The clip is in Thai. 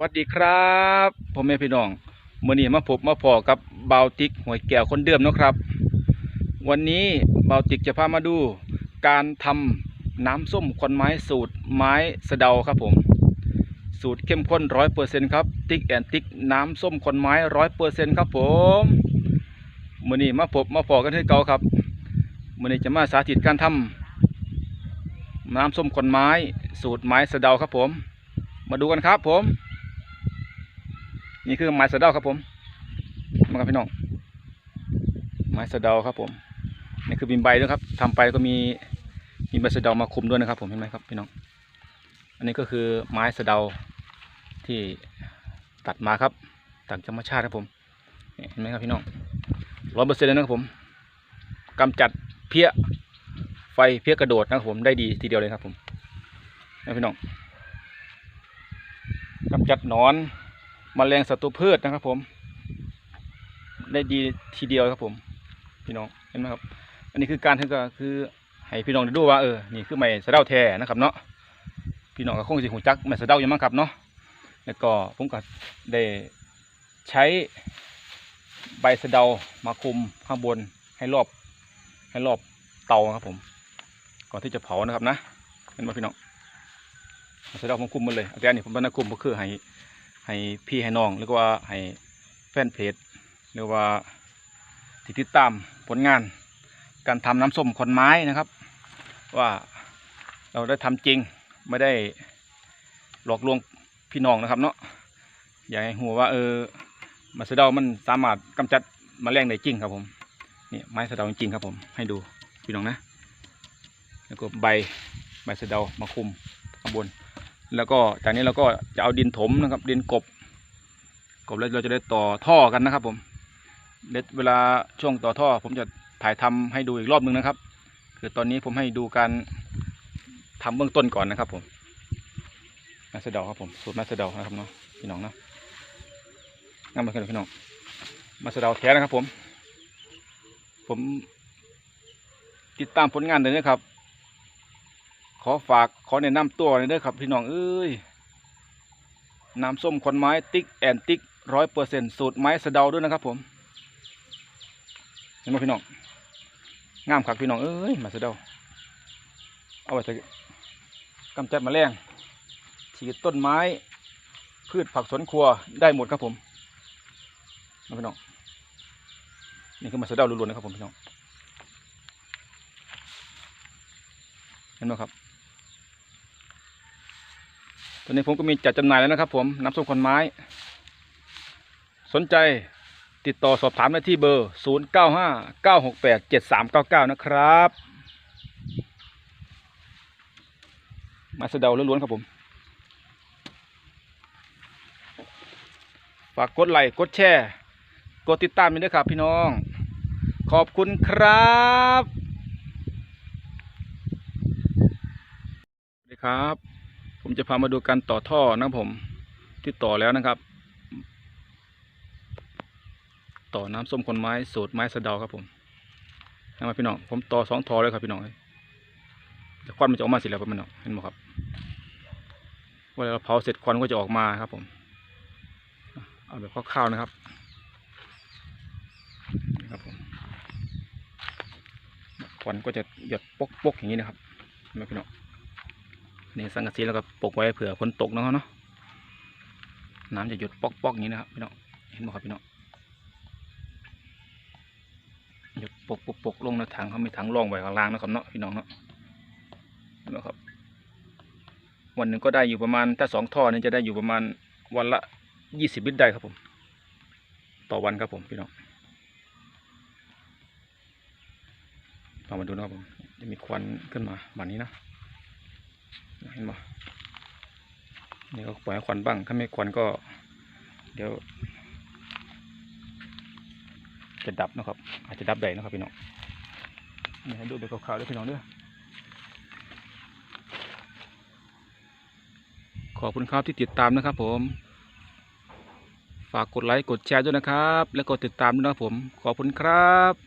วัสดีครับพ่อแม่พี่น้องมื่อนี้มาพบมาพอกับเบาติกหวยแก้วคนเดิมเนะครับ วันนี้เบาติกจะพามาดู การทำน้ำส้มควันไม้สูตรไม้สะเดาครับผม สูตรเข้มข้นร้อยเปอร์เซ็นครับติ๊กแอนติ๊กน้ำส้มควันไม้ร้อยเปอร์เซ็นครับผมมื่อนี้มาพบมาพอกันที่เก่าครับมื่อนี้จะมาสาธิตการทำน้ำส้มควันไม้สูตรไม้สะเดาครับผม มาดูกันครับผม นี่คือไม้สะเดาครับผมมาครับพี่น้องไม้สะเดาครับผมนี่คือบินใบด้วยครับทำไปก็มีมีใบสะเดามาคุมด้วยนะครับ ผมเห็นไหมครับพี่น้อง อันนี้ก็คือไม้สะเดาที่ตัดมาครับจากธรรมชาติครับผมเห็นไหมครับพี่น้องร้อยเปอร์เซ็นต์เลยนะครับผมกำจัดเพี้ยไฟเพี้ยกระโดดนะครับผมได้ดีทีเดียวเลยครับผมนะพี่น้องกำจัดนอน มแมลงศัตรูพืชนะครับ ผม ได้ดีทีเดียวครับผม พี่น้องเห็นไหมครับ อันนี้คือการที่ก็คือให้พี่น้องได้ดูว่าเออนี่คือไม้สะเดาแท้นะครับ เนาะพี่น้องก็คงสิหูจักไม้สะเดาอยู่มั้งครับเนาะแล้วก็ผมก็ได้ใช้ใบสะเดามาคุมข้างบนให้รอบ ให้รอบเตาครับ ผม ก่อนที่จะเผานะครับนะเห็นไหมพี่น้องสะเดาผมคุมมันเลยแต่อันนี้ผมเป็นนักคุมก็คือให้ ให้พี่ให้น้องหรือว่าให้แฟนเพจหรือว่าที่ติดตามผลงาน การทำน้ำส้มขนไม้นะครับ ว่าเราได้ทำจริงไม่ได้หลอกลวงพี่น้องนะครับเนาะอย่าให้หัวว่าเออมาสะเดามันสามารถกำจัดแมลงได้จริงครับผมนี่ไม้สะเดาจริงครับผมให้ดูพี่น้องนะแล้วก็ใบใบสะเดามาคุมข้างบน แล้วก็จากนี้เราก็จะเอาดินถมนะครับ ดินกบ กบแล้วเราจะได้ต่อท่อกันนะครับ ผมเด็ดเวลาช่วงต่อท่อ ผมจะถ่ายทำให้ดูอีกรอบหนึ่งนะครับ คือตอนนี้ผมให้ดูการทำเบื้องต้นก่อนนะครับ ผมมาสดาครับผมสูตรมาสดานะครับเนาะพี่น้องเนาะงั้นมากันพี่น้องมาสดาแท้นะครับ ผม ผมติดตามผลงานเลยนะครับ ขอฝากขอแนะนำตัวหน่อยเด้อครับพี่น้องเอ้ยน้ำส้มขนไม้ติ๊กแอนติ๊กร้อยเปอร์เซ็นต์สูตรไม้สะเดาด้วยนะครับผมเห็นไหมพี่น้องงามคักพี่น้องเอ้ยมาสะเดาเอาไว้จะกำจัดแมลงฉีดต้นไม้ พืชผักสวนครัวได้หมดครับผมนไหมพี่น้องนี่คือมาสะเดาล้วนๆนะครับผมพี่น้องเห็นไหมครับ ตอนนี้ผมก็มีจัดจำหน่ายแล้วนะครับ ผมน้ำส้มขนไม้ สนใจติดต่อสอบถามได้ที่เบอร์ 0 9 5 9 6 8 7 3 9 9 นะครับ มาสเดาล้วนๆครับผม ฝากกดไลค์กดแชร์กดติดตามด้วยครับพี่น้อง ขอบคุณครับสวัสดีครับ ผมจะพามาดูการต่อท่อนะครับผมที่ต่อแล้วนะครับ ต่อน้ำส้มคนไม้สูตรไม้สะเดาครับผมนะพี่น้องผมต่อสองท่อเลยครับพี่น้องแต่ควันมันจะออกมาสิแล้วพี่น้องเห็นไหมครับเวลาเราเผาเสร็จควันก็จะออกมาครับผมเอาแบบคร่าวๆนะครับครับผมควันก็จะหยดปกๆอย่างนี้นะครับเห็นไหมพี่น้อง นี่สังกะสีแล้วก็ปกไว้เผื่อฝนตกนะเนาะเนาะน้ำจะหยดปอกๆอย่างนี้นะครับพี่น้องเห็นไหมครับพี่น้องหยดปกปกปกลงในถังเขามีถังรองไว้ข้างล่างนะครับเนาะพี่น้องเนาะนไหมครับ วันหนึ่งก็ได้อยู่ประมาณถ้าสองท่อนี่จะได้อยู่ประมาณวันละยี่สิบลิตรได้ครับผม ต่อวันครับผมพี่น้องเรามาดูนะครับผมจะมีควันขึ้นมาแบบนี้นะ เห็นบ่นี่ก็ปล่อยควันบ้าง ถ้าไม่ควันก็ เดี๋ยว จะดับนะครับ อาจจะดับได้นะครับพี่น้องนี่ให้ดูแบบขาวๆด้วยพี่น้องด้วยขอบคุณครับที่ติดตามนะครับผม ฝากกดไลค์กดแชร์ด้วยนะครับ และกดติดตามด้วยนะครับผม ขอบคุณครับ